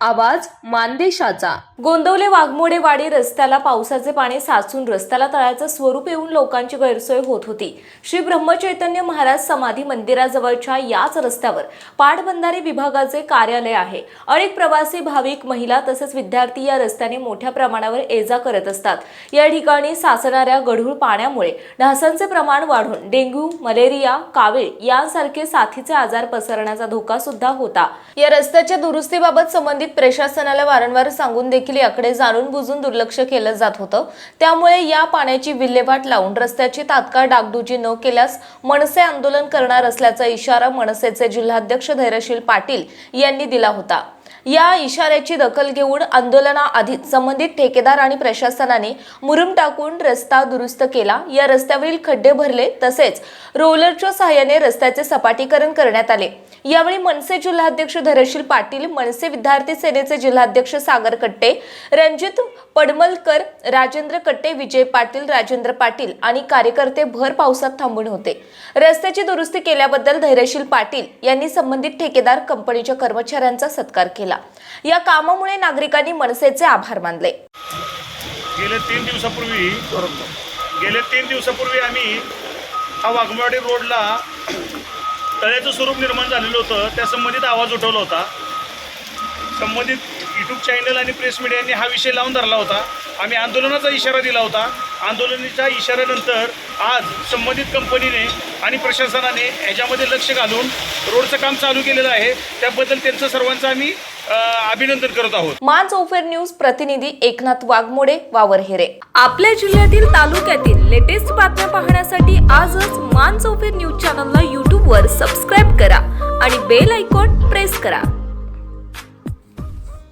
आवाज मानदेशाचा. गोंदवले वाघमोडे वाडी रस्त्याला पावसाचे पाणी साचून रस्त्याला तळाचं स्वरूप येऊन लोकांची गैरसोय होत होती. श्री ब्रह्मचैतन्य महाराज समाधी मंदिराजवळच्या याच रस्त्यावर पाटबंधारे विभागाचे कार्यालय आहे. अनेक प्रवासी भाविक महिला तसेच विद्यार्थी या रस्त्याने मोठ्या प्रमाणावर ये जा करत असतात. या ठिकाणी साचणाऱ्या गढूळ पाण्यामुळे ढासांचे प्रमाण वाढून डेंग्यू मलेरिया कावीळ यांसारखे साथीचे आजार पसरण्याचा धोका सुद्धा होता. या रस्त्याच्या दुरुस्तीबाबत संबंधित प्रशासनाला वारंवार सांगून देखील याकडे जाणून बुजून दुर्लक्ष केलं जात होतं. त्यामुळे या पाण्याची विल्हेवाट लावून रस्त्याची तात्काळ डागडुजी न केल्यास मनसे आंदोलन करणार असल्याचा इशारा मनसेचे जिल्हाध्यक्ष धैर्यशील पाटील यांनी दिला होता. या इशाऱ्याची दखल घेऊन आंदोलनाआधीच संबंधित ठेकेदार आणि प्रशासनाने मुरुम टाकून रस्ता दुरुस्त केला. या रस्त्यावरील खड्डे भरले तसेच रोलरच्या सहाय्याने रस्त्याचे सपाटीकरण करण्यात आले. यावेळी मनसे जिल्हाध्यक्ष धैर्यशील पाटील मनसे विद्यार्थी सेनेचे जिल्हाध्यक्ष सागर कट्टे रणजित पडमलकर राजेंद्र कट्टे विजय पाटील राजेंद्र पाटील आणि कार्यकर्ते भर पावसात थांबून होते. रस्त्याची दुरुस्ती केल्याबद्दल धैर्यशील पाटील यांनी संबंधित ठेकेदार कंपनीच्या कर्मचाऱ्यांचा सत्कार केला. या कामामुळे नागरिकांनी मनसेचे आभार मानले. गेल्या तीन दिवसापूर्वी गेल्या तीन दिवसापूर्वी आम्ही हा वाघमवाडी रोडला तळ्याचं स्वरूप निर्माण झालेलं होतं. त्या संबंधित आवाज उठवला होता. संबंधित यूट्यूब चॅनल आणि प्रेस मीडियाने हा विषय लावून धरला होता. आम्ही आंदोलनाचा इशारा दिला होता. आंदोलनाच्या इशाऱ्यानंतर आज संबंधित कंपनीने आणि प्रशासनाने ह्याच्यामध्ये लक्ष घालून रोडचं काम चालू केलेलं आहे. त्याबद्दल त्यांचं सर्वांचं आम्ही अभिनंदन करत आहोत. मान ओफेर न्यूज प्रतिनिधी एकनाथ वाघमोडे वावरहेरे आपल्या जिल्ह्यातील तालुक्यातील लेटेस्ट बातम्या पाहण्यासाठी आजच मान चौफेर न्यूज चॅनलला यूट्यूबवर सबस्क्राईब करा आणि बेल आयकॉन प्रेस करा.